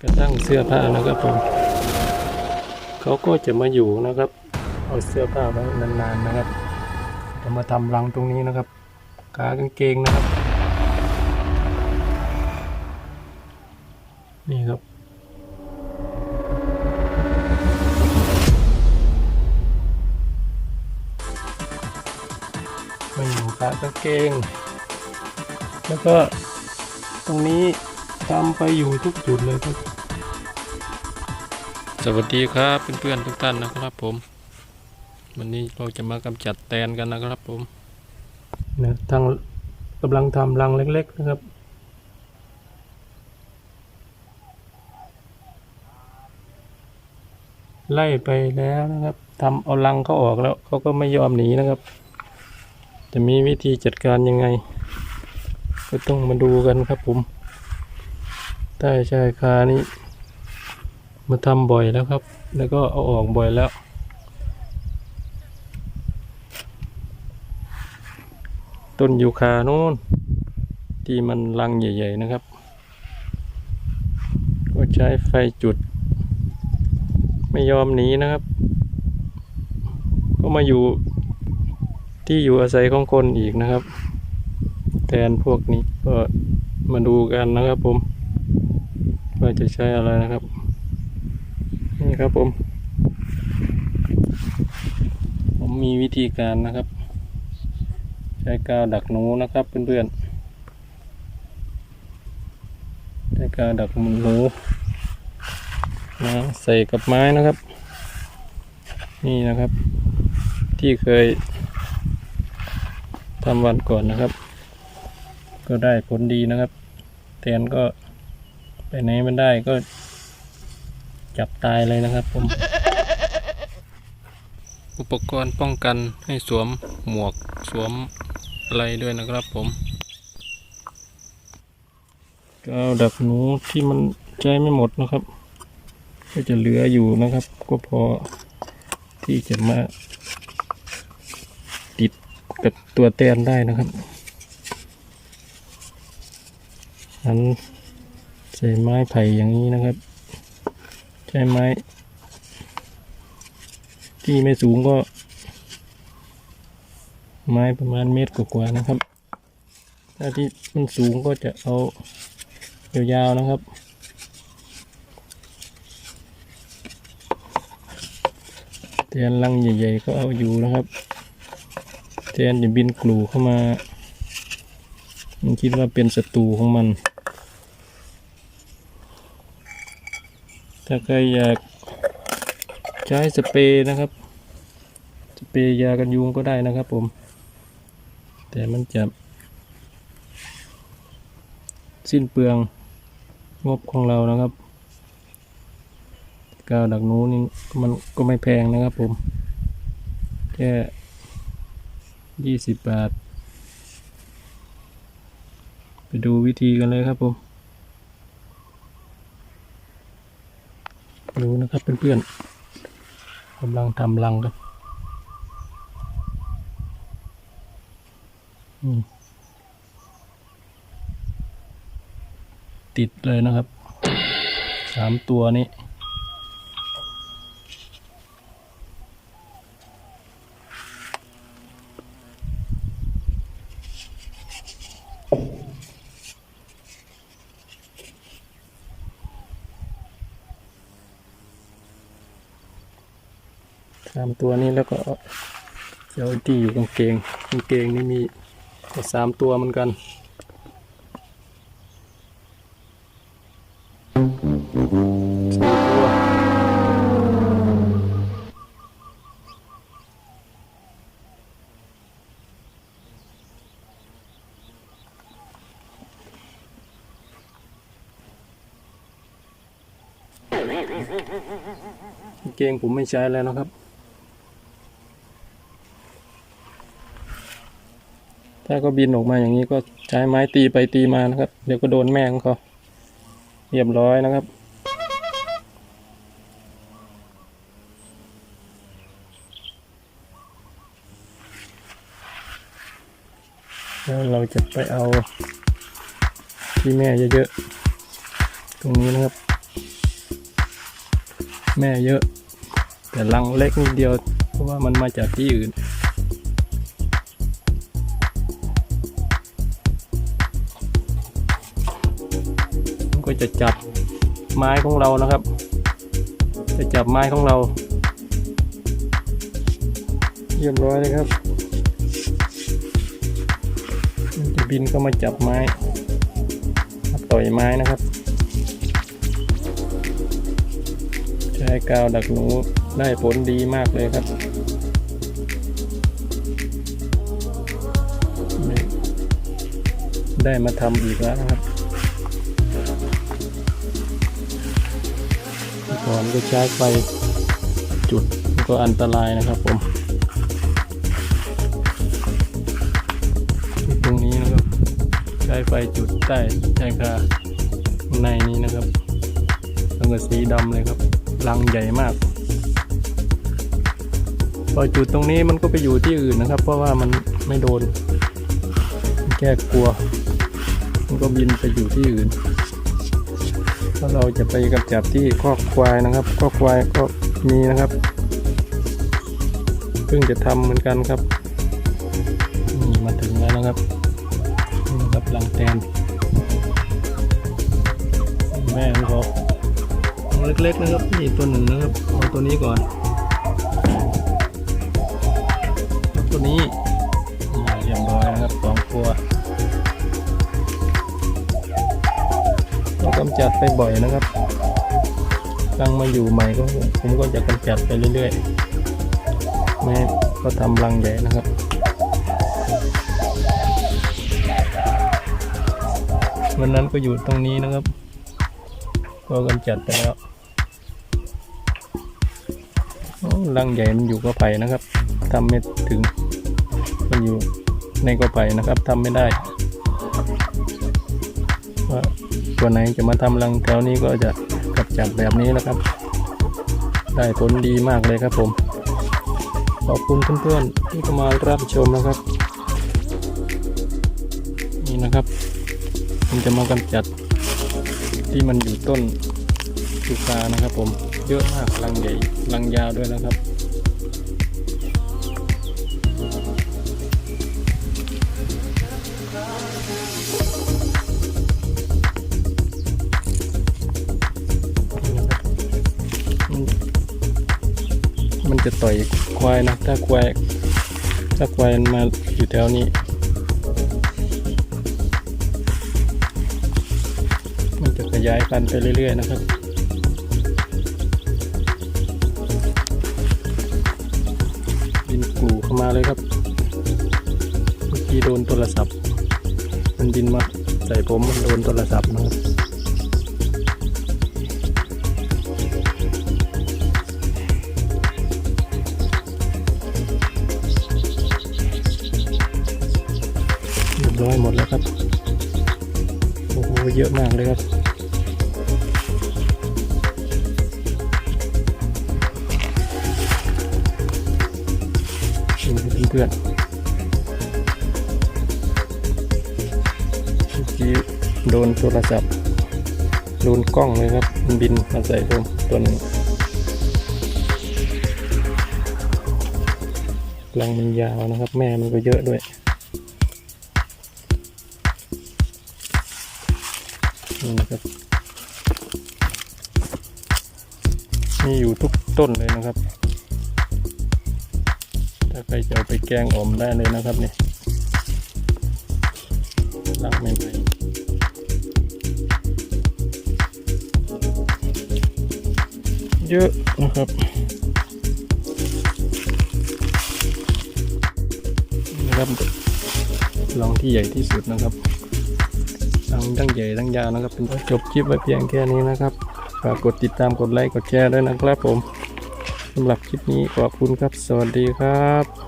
กระทั่งเสื้อผ้านะครับผมเขาก็จะมาอยู่นะครับ เอาเสื้อผ้าไว้นานๆนะครับ จะมาทำรังตรงนี้นะครับกากางเกงนะครับ นี่ครับมาอยู่กากางเกง แล้วก็ตรงนี้ ทำไปอยู่ทุกจุดเลยครับ สวัสดีครับเพื่อนๆทุกท่านนะครับผม วันนี้เราจะมากำจัดแตนกันนะครับผมนะทางกำลังทำรังเล็ก ๆ นะครับไล่ไปแล้วนะครับทำเอารังเขาออกแล้วเขาก็ไม่ยอมหนีนะครับ จะมีวิธีจัดการยังไง ก็ต้องมาดูกันครับผม ใต้ชายคานี้มาทำบ่อยแล้วครับ แล้วก็เอาออกบ่อยแล้ว ต้นยูคาโน่นที่มันรังใหญ่ ๆ นะครับ ก็ใช้ไฟจุด ไม่ยอมหนีนะครับ ก็มาอยู่ที่อยู่อาศัยของคนอีกนะครับ แทนพวกนี้ก็มาดูกันนะครับผม ว่าจะใช้อะไรนะครับ นี่ครับผม ผมมีวิธีการนะครับ ใช้กาวดักหนูนะครับเพื่อนๆใช้กาวดักหนูนะใส่กับไม้นะครับ นี่นะครับ ที่เคยทำวันก่อนนะครับ ก็ได้ผลดีนะครับแทนก็ ไปไหนมันได้ก็จับตายเลยนะครับผม อุปกรณ์ป้องกันให้สวมหมวกสวมอะไรด้วยนะครับผมกาวดักหนูที่มันใช้ไม่หมดนะครับ ก็จะเหลืออยู่นะครับ ก็พอที่จะมา ติดกับตัวแตนได้นะครับอัน ใส่ไม้ไผ่อย่างนี้นะครับ ใช้ไม้ ที่ไม่สูงก็ ไม้ประมาณเมตรกว่าๆนะครับ ถ้าที่มันสูงก็จะเอายาวๆนะครับแทนรังใหญ่ๆก็เอาอยู่นะครับแทนจะบินกลูเข้ามา มันคิดว่าเป็นศัตรูของมัน ถ้าใครอยากใช้สเปรย์นะครับ สเปรย์ยากันยุงก็ได้นะครับผม แต่มันจะ สิ้นเปลืองงบของเรานะครับกาวดักหนูนี่มันก็ไม่แพงนะครับผม แค่ยี่สิบบาท ไปดูวิธีกันเลยครับผม ดูนะครับเพื่อนๆกำลังทำรังครับติดเลยนะครับสามตัวนี้ สามตัวนี้แล้วก็เจ้าที่อยู่กางเกงกางเกงนี่มีสามตัวเหมือนกันกังเกงผมไม่ใช้แล้วนะครับ ถ้าก็บินออกมาอย่างนี้ก็ใช้ไม้ตีไปตีมานะครับ เดี๋ยวก็โดนแม่ของเขาเรียบร้อยนะครับ แล้วเราจะไปเอาที่แม่เยอะๆ ตรงนี้นะครับ แม่เยอะ แต่รังเล็กนิดเดียว เพราะว่ามันมาจากที่อื่น ก็จะจับไม้ของเรานะครับ จะจับไม้ของเรา เรียบร้อยเลยครับมันจะบินเข้ามาจับไม้ต่อยไม้นะครับ ใช้กาวดักหนูได้ผลดีมากเลยครับได้มาทำอีกแล้วนะครับ ก่อนก็ใช้ไฟจุดก็อันตรายนะครับผมตรงนี้นะครับ ใช้ไฟจุดใต้ชายคาในนี้นะครับแล้วก็สีดำเลยครับรังใหญ่มากพอจุดตรงนี้มันก็ไปอยู่ที่อื่นนะครับ เพราะว่ามันไม่โดนแค่กลัว มันก็บินไปอยู่ที่อื่น ถ้าเราจะไปกำจับที่คอกควายนะครับคอกควายก็มีนะครับเพิ่งจะทำเหมือนกันครับนี่มาถึงแล้วนะครับนี่นะครับรังแตนแม่ของเขาเล็กๆนะครับนี่ตัวหนึ่งนะครับเอาตัวนี้ก่อน ตัวนี้เรียบร้อยนะครับสองตัว เรากำจัดไปบ่อยนะครับรังมาอยู่ใหม่ก็ผมก็จะกำจัดไปเรื่อยๆ แม่ก็ทำรังใหญ่นะครับวันนั้นก็อยู่ตรงนี้นะครับ ก็กำจัดไปแล้วรังใหญ่มันอยู่กอไผ่นะครับทำไม่ถึงมันอยู่ในกอไผ่นะครับทำไม่ได้ ว่าตัวไหนจะมาทำรังแถวนี้ก็จะกำจัดแบบนี้นะครับ ได้ผลดีมากเลยครับผม ขอบคุณเพื่อนๆที่เข้ามารับชมนะครับ นี่นะครับผมจะมากำจัดที่มันอยู่ต้นสุกานะครับผมเยอะมากรังใหญ่รังยาวด้วยนะครับ มันจะต่อยควายนะถ้าควายถ้าควายมาอยู่แถวนี้ มันจะขยายพันธุ์ไปเรื่อยๆนะครับบินกลูเข้ามาเลยครับเมื่อกี้โดนโทรศัพท์ มันบินมาใส่ผมมันโดนโทรศัพท์นะครับ ร้อยหมดแล้วครับ โอ้โห เยอะมากเลยครับ นี่เพื่อนเมื่อกี้โดนโทรศัพท์ โดนกล้องเลยครับ มันบินมาใส่ผมตัวนึงรังมันยาวนะครับ แม่มันก็เยอะด้วย นี่นะครับ มีอยู่ทุกต้นเลยนะครับ ถ้าใครจะเอาไปแกงอมได้เลยนะครับนี่รักใหม่ๆเยอะนะครับนะครับลองที่ใหญ่ที่สุดนะครับ ทั้งทั้งใหญ่ทั้งยาวนะครับเป็นจบคลิปไว้เพียงแค่นี้นะครับฝากกดติดตามกดไลค์กดแชร์ด้วยนะครับผมสำหรับคลิปนี้ขอบคุณครับ สวัสดีครับ